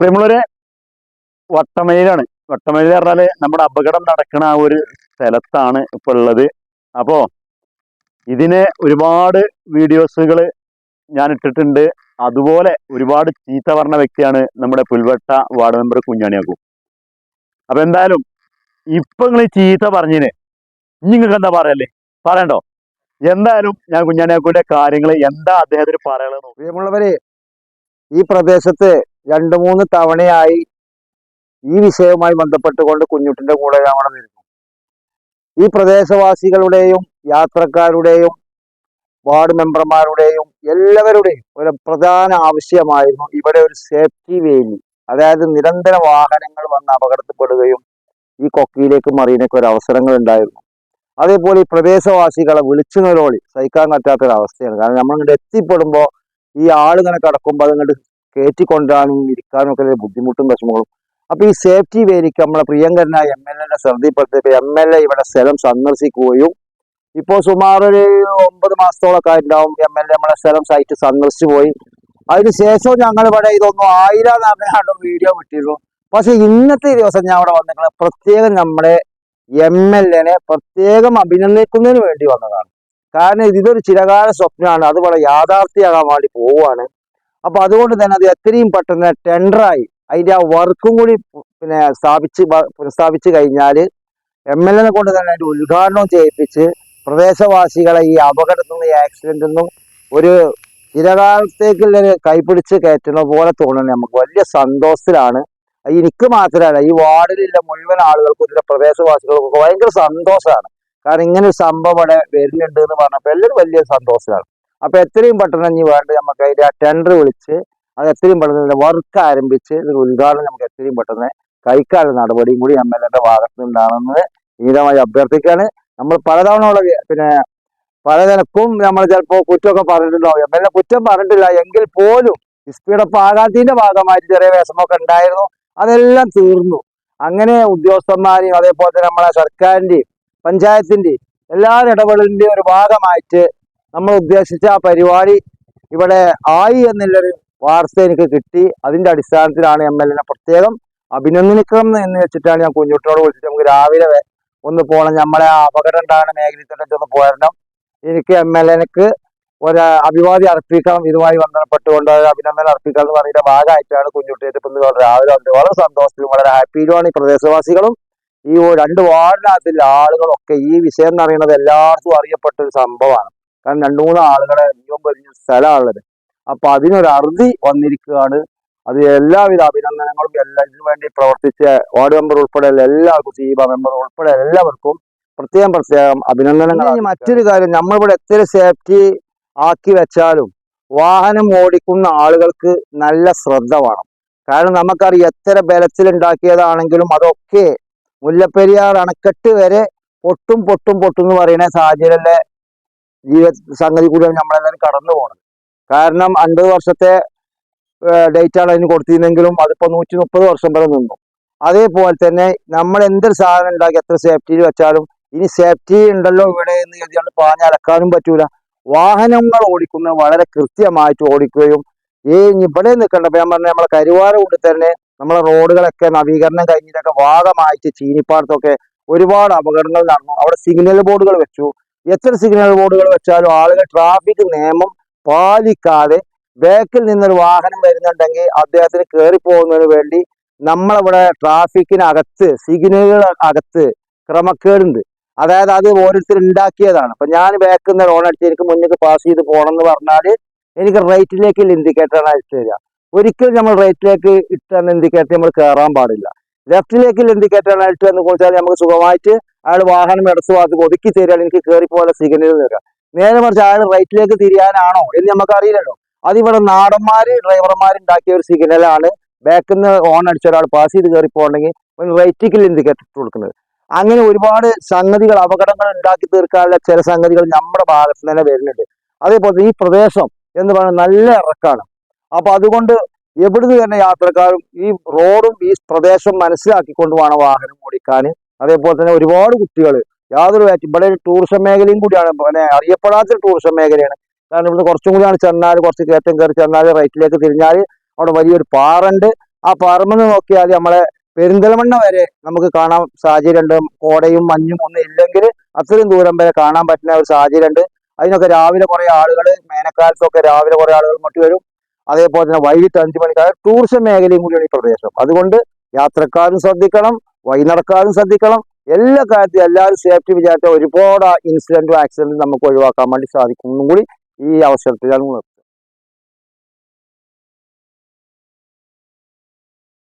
നമ്മളൊരു വട്ടമയിലാണ്. വട്ടമയിൽ പറഞ്ഞാൽ നമ്മുടെ അപകടം നടക്കുന്ന ആ ഒരു സ്ഥലത്താണ് ഇപ്പൊ ഉള്ളത്. അപ്പോ ഇതിന് ഒരുപാട് വീഡിയോസുകൾ ഞാൻ ഇട്ടിട്ടുണ്ട്. അതുപോലെ ഒരുപാട് ചീത്ത പറഞ്ഞ വ്യക്തിയാണ് നമ്മുടെ പുൽവട്ട വാർഡ് മെമ്പർ കുഞ്ഞാണിയാക്കും അപ്പൊ എന്തായാലും ഇപ്പൊ നിങ്ങൾ ചീത്ത പറഞ്ഞിന് നിങ്ങൾക്ക് എന്താ പറയല്ലേ? പറയണ്ടോ? എന്തായാലും ഞാൻ കുഞ്ഞാണിയാക്കൂടെ കാര്യങ്ങൾ എന്താ അദ്ദേഹത്തിന് നോക്ക്. പ്രിയമുള്ളവരെ ഈ പ്രദേശത്ത് രണ്ടു മൂന്ന് തവണയായി ഈ വിഷയവുമായി ബന്ധപ്പെട്ടുകൊണ്ട് കുഞ്ഞുട്ടിന്റെ കൂടെ അവിടെ നിന്നു. ഈ പ്രദേശവാസികളുടെയും യാത്രക്കാരുടെയും വാർഡ് മെമ്പർമാരുടെയും എല്ലാവരുടെയും ഒരു പ്രധാന ആവശ്യമായിരുന്നു ഇവിടെ ഒരു സേഫ്റ്റി വേലി അതായത് നിരന്തര വാഹനങ്ങൾ വന്ന് അപകടത്തിൽപ്പെടുകയും ഈ കൊക്കിയിലേക്ക് മറിയുന്നൊക്കെ ഒരു അവസരങ്ങൾ ഉണ്ടായിരുന്നു. അതേപോലെ ഈ പ്രദേശവാസികളെ വിളിച്ചു നിരോളി സഹിക്കാൻ പറ്റാത്തൊരവസ്ഥയാണ്. കാരണം നമ്മളിങ്ങോട്ട് എത്തിപ്പെടുമ്പോൾ ഈ ആളിങ്ങനെ കിടക്കുമ്പോൾ അതിങ്ങോട്ട് കയറ്റിക്കൊണ്ടാനും ഇരിക്കാനും ഒക്കെ ബുദ്ധിമുട്ടും വിഷമങ്ങളും. അപ്പൊ ഈ സേഫ്റ്റി വേലിക്ക് നമ്മളെ പ്രിയങ്കരനായ എം എൽ എന്നെ ശ്രദ്ധയിൽപ്പെടുത്തിയപ്പോൾ എം എൽ എ ഇവിടെ സ്ഥലം സന്ദർശിക്കുകയും ഇപ്പോൾ സുമാർ ഒരു ഒമ്പത് മാസത്തോളൊക്കെ ഉണ്ടാവും എം എൽ എ നമ്മളെ സ്ഥലം സൈറ്റ് സന്ദർശിച്ചു പോയി. അതിനുശേഷം ഞങ്ങൾ ഇവിടെ ഇതൊന്നും ആയില്ല പറഞ്ഞാണ്ട് വീഡിയോ വിട്ടിരുന്നു. പക്ഷെ ഇന്നത്തെ ദിവസം ഞാൻ അവിടെ വന്നിട്ടുള്ള പ്രത്യേകം നമ്മുടെ എം എൽ എനെ പ്രത്യേകം അഭിനന്ദിക്കുന്നതിന് വേണ്ടി വന്നതാണ്. കാരണം ഇതൊരു ചിരകാല സ്വപ്നമാണ്. അത് വളരെ യാഥാർത്ഥ്യമാകാൻ വേണ്ടി പോവുകയാണ്. അപ്പൊ അതുകൊണ്ട് തന്നെ അത് എത്രയും പെട്ടെന്ന് ടെൻഡറായി അതിന്റെ ആ വർക്കും കൂടി പിന്നെ സ്ഥാപിച്ച് പുനഃസ്ഥാപിച്ച് കഴിഞ്ഞാൽ എം എൽ എനെ കൊണ്ട് തന്നെ അതിന്റെ ഉദ്ഘാടനം ചെയ്യിപ്പിച്ച് പ്രദേശവാസികളെ ഈ അപകടത്തിൽ നിന്ന് ആക്സിഡന്റിൽ നിന്നും ഒരു ചിരകാലത്തേക്കുള്ള ഒരു കൈപിടിച്ച് കയറ്റുന്ന പോലെ തോന്നുന്നത് നമുക്ക്. വലിയ സന്തോഷത്തിലാണ്. എനിക്ക് മാത്രമല്ല ഈ വാർഡിലുള്ള മുഴുവൻ ആളുകൾക്കും ഇതിലെ പ്രദേശവാസികൾക്കും ഭയങ്കര സന്തോഷമാണ്. കാരണം ഇങ്ങനെ ഒരു സംഭവം ഇവിടെ വരുന്നുണ്ട് എന്ന് പറഞ്ഞപ്പോൾ എല്ലാവരും വലിയ സന്തോഷമാണ് അപ്പൊ എത്രയും പെട്ടെന്ന് ഇനി വേണ്ട നമുക്ക് അതിന്റെ ആ ടെൻഡർ വിളിച്ച് അത് എത്രയും പെട്ടെന്ന് വർക്ക് ആരംഭിച്ച് ഉദ്ഘാടനം നമുക്ക് എത്രയും പെട്ടെന്ന് കൈക്കാല നടപടിയും കൂടി എം എൽ എന്റെ ഭാഗത്ത് നിന്നുണ്ടാണെന്ന് വിനീതമായി അഭ്യർത്ഥിക്കുകയാണ്. നമ്മൾ പലതവണ ഉള്ള പിന്നെ പലതരക്കും നമ്മൾ ചിലപ്പോൾ കുറ്റമൊക്കെ പറഞ്ഞിട്ടുണ്ടാവും. എം എൽ എ കുറ്റം പറഞ്ഞിട്ടില്ല. എങ്കിൽ പോലും സ്പീഡപ്പ് ആകാത്തതിന്റെ ഭാഗമായിട്ട് ചെറിയ വിഷമമൊക്കെ ഉണ്ടായിരുന്നു. അതെല്ലാം തീർന്നു. അങ്ങനെ ഉദ്യോഗസ്ഥന്മാരെയും അതേപോലെ തന്നെ നമ്മളെ സർക്കാരിന്റെയും പഞ്ചായത്തിന്റെയും എല്ലാ ഇടപെടലിന്റെയും ഒരു ഭാഗമായിട്ട് നമ്മൾ ഉദ്ദേശിച്ച ആ പരിപാടി ഇവിടെ ആയി എന്നുള്ളൊരു വാർത്ത എനിക്ക് കിട്ടി. അതിന്റെ അടിസ്ഥാനത്തിലാണ് എം എൽ എനെ പ്രത്യേകം അഭിനന്ദിക്കണം എന്ന് വെച്ചിട്ടാണ് ഞാൻ കുഞ്ഞുട്ടിനോട് വിളിച്ചിട്ട് നമുക്ക് രാവിലെ ഒന്ന് പോകണം നമ്മളെ അപകടം ഉണ്ടാകുന്ന മേഖലയിൽ തന്നെ ഒന്ന് പോരണം. എനിക്ക് എം എൽ എനക്ക് ഒരു അഭിവാദ്യം അർപ്പിക്കണം. ഇതുമായി ബന്ധപ്പെട്ടുകൊണ്ട് അഭിനന്ദനം അർപ്പിക്കണം എന്ന് പറയുന്ന ഭാഗമായിട്ടാണ് കുഞ്ഞുട്ടിയേറ്റ് ഇപ്പം രാവിലെ വന്നത്. വളരെ സന്തോഷത്തിലും വളരെ ഹാപ്പിയിലുമാണ് ഈ പ്രദേശവാസികളും. ഈ രണ്ട് വാർഡിനകത്തുള്ള ആളുകളൊക്കെ ഈ വിഷയം എന്ന് പറയുന്നത് എല്ലാവർക്കും അറിയപ്പെട്ട ഒരു സംഭവമാണ്. കാരണം രണ്ടു മൂന്ന് ആളുകളെ ജീവൻ പറഞ്ഞ സ്ഥലമാണുള്ളത്. അപ്പൊ അതിനൊരു അറുതി വന്നിരിക്കുകയാണ്. അത് എല്ലാവിധ അഭിനന്ദനങ്ങളും എല്ലാത്തിനു വേണ്ടി പ്രവർത്തിച്ച വാർഡ് മെമ്പർ ഉൾപ്പെടെ എല്ലാവർക്കും സീബ മെമ്പർ ഉൾപ്പെടെ എല്ലാവർക്കും പ്രത്യേകം പ്രത്യേകം അഭിനന്ദനങ്ങൾ മറ്റൊരു കാര്യം നമ്മളിവിടെ എത്ര സേഫ്റ്റി ആക്കി വെച്ചാലും വാഹനം ഓടിക്കുന്ന ആളുകൾക്ക് നല്ല ശ്രദ്ധ വേണം. കാരണം നമുക്കറിയാം എത്ര ബലത്തിൽ ഉണ്ടാക്കിയതാണെങ്കിലും അതൊക്കെ മുല്ലപ്പെരിയാർ അണക്കെട്ട് വരെ പൊട്ടും പൊട്ടും പൊട്ടും എന്ന് പറയുന്ന സാഹചര്യത്തിലെ ജീവിത സംഗതി കൂടിയാണ് നമ്മളെല്ലാവരും കടന്നു പോകുന്നത് കാരണം അൻപത് വർഷത്തെ ഡേറ്റ് ആണ് അതിന് കൊടുത്തിരുന്നെങ്കിലും അതിപ്പോൾ നൂറ്റി മുപ്പത് വർഷം വരെ നിന്നു. അതേപോലെ തന്നെ നമ്മൾ എന്തൊരു സാധനം ഉണ്ടാക്കി എത്ര സേഫ്റ്റിയിൽ വെച്ചാലും ഇനി സേഫ്റ്റി ഉണ്ടല്ലോ ഇവിടെ എന്ന് കരുതിയാണ് പാഞ്ഞലക്കാനും പറ്റൂല. വാഹനങ്ങൾ ഓടിക്കുന്നത് വളരെ കൃത്യമായിട്ട് ഓടിക്കുകയും ഈ ഇവിടെ നിൽക്കേണ്ട. ഞാൻ പറഞ്ഞ നമ്മളെ കരുവാര കൊണ്ട് തന്നെ നമ്മളെ റോഡുകളൊക്കെ നവീകരണം കഴിഞ്ഞിട്ടൊക്കെ ഭാഗമായിട്ട് ചീനിപ്പാടത്തൊക്കെ ഒരുപാട് അപകടങ്ങൾ നടന്നു. അവിടെ സിഗ്നൽ ബോർഡുകൾ വെച്ചു. എത്ര സിഗ്നൽ ബോർഡുകൾ വെച്ചാലും ആളുകൾ ട്രാഫിക് നിയമം പാലിക്കാതെ ബാക്കിൽ നിന്നൊരു വാഹനം വരുന്നുണ്ടെങ്കിൽ അദ്ദേഹത്തിന് കയറി പോകുന്നതിന് വേണ്ടി നമ്മളിവിടെ ട്രാഫിക്കിനകത്ത് സിഗ്നലുകൾ അകത്ത് ക്രമക്കേടുണ്ട്. അതായത് അത് ഓരോരുത്തർ ഉണ്ടാക്കിയതാണ്. അപ്പൊ ഞാൻ ബാക്കിൽ നിന്ന് ലോൺ അടിച്ച് എനിക്ക് മുന്നേക്ക് പാസ് ചെയ്ത് പോകണം എന്ന് പറഞ്ഞാൽ എനിക്ക് റൈറ്റിലേക്ക് ഇൻഡിക്കേറ്ററാണ് അടിച്ചു തരിക. ഒരിക്കലും നമ്മൾ റൈറ്റിലേക്ക് ഇട്ടാണ് ഇൻഡിക്കേറ്റർ നമ്മൾ കയറാൻ പാടില്ല. ലെഫ്റ്റിലേക്ക് കയറ്റാൻ അടിച്ചു എന്ന് കുറിച്ചാൽ നമുക്ക് സുഖമായിട്ട് അയാൾ വാഹനം എടുത്തു അത് ഒതുക്കി തരിക എനിക്ക് കയറി പോലെ സിഗ്നൽ തരിക. നേരെ മറിച്ച് അയാൾ റൈറ്റിലേക്ക് തിരിയാനാണോ എന്ന് നമുക്ക് അറിയില്ലല്ലോ അതിവിടെ നാടന്മാര് ഡ്രൈവർമാർ ഉണ്ടാക്കിയ ഒരു സിഗ്നലാണ് ബാക്കിൽ നിന്ന് ഓൺ അടിച്ച ഒരാൾ പാസ് ചെയ്ത് കയറി പോകണമെങ്കിൽ റൈറ്റിക്കിൽ ഇൻഡിക്കേറ്റർ ഇട്ട് കൊടുക്കുന്നത്. അങ്ങനെ ഒരുപാട് സംഗതികൾ അപകടങ്ങൾ ഉണ്ടാക്കി തീർക്കാനുള്ള ചില സംഗതികൾ നമ്മുടെ ഭാഗത്ത് തന്നെ വരുന്നുണ്ട്. അതേപോലെ ഈ പ്രദേശം എന്ന് പറയുന്നത് നല്ല ഇറക്കാണ്. അപ്പൊ അതുകൊണ്ട് എവിടുന്ന് തന്നെ യാത്രക്കാരും ഈ റോഡും ഈ പ്രദേശം മനസ്സിലാക്കിക്കൊണ്ട് വേണം വാഹനം ഓടിക്കാൻ. അതേപോലെ തന്നെ ഒരുപാട് കുട്ടികൾ യാതൊരു ഇവിടെ ഒരു ടൂറിസം മേഖലയും കൂടിയാണ്. പിന്നെ അറിയപ്പെടാത്ത ടൂറിസം മേഖലയാണ്. കാരണം ഇവിടുന്ന് കുറച്ചും കൂടിയാണ് ചെന്നാൽ കുറച്ച് കയറ്റം കയറി ചെന്നാൽ റൈറ്റിലേക്ക് തിരിഞ്ഞാൽ അവിടെ വലിയൊരു പാറുണ്ട് ആ പറമ്പെന്ന് നോക്കിയാൽ നമ്മളെ പെരിന്തൽമണ്ണ വരെ നമുക്ക് കാണാൻ സാഹചര്യമുണ്ട്. കോടയും മഞ്ഞും ഒന്നും ഇല്ലെങ്കിൽ അത്രയും ദൂരം വരെ കാണാൻ പറ്റുന്ന ഒരു സാഹചര്യമുണ്ട്. അതിനൊക്കെ രാവിലെ കുറേ ആളുകൾ വേനൽക്കാലത്തൊക്കെ രാവിലെ കുറേ ആളുകൾ ഇങ്ങോട്ട് വരും. അതേപോലെ തന്നെ വൈകിട്ട് അഞ്ചു മണിക്ക് അതായത് ടൂറിസം മേഖലയും കൂടിയാണ് ഈ പ്രദേശം. അതുകൊണ്ട് യാത്രക്കാരും ശ്രദ്ധിക്കണം വഴി നടക്കാരും ശ്രദ്ധിക്കണം. എല്ലാ കാര്യത്തിലും എല്ലാവരും സേഫ്റ്റി വിചാരിച്ച ഒരുപാട് ഇൻസിഡന്റും ആക്സിഡന്റും നമുക്ക് ഒഴിവാക്കാൻ വേണ്ടി സാധിക്കുന്നു കൂടി ഈ അവസരത്തിൽ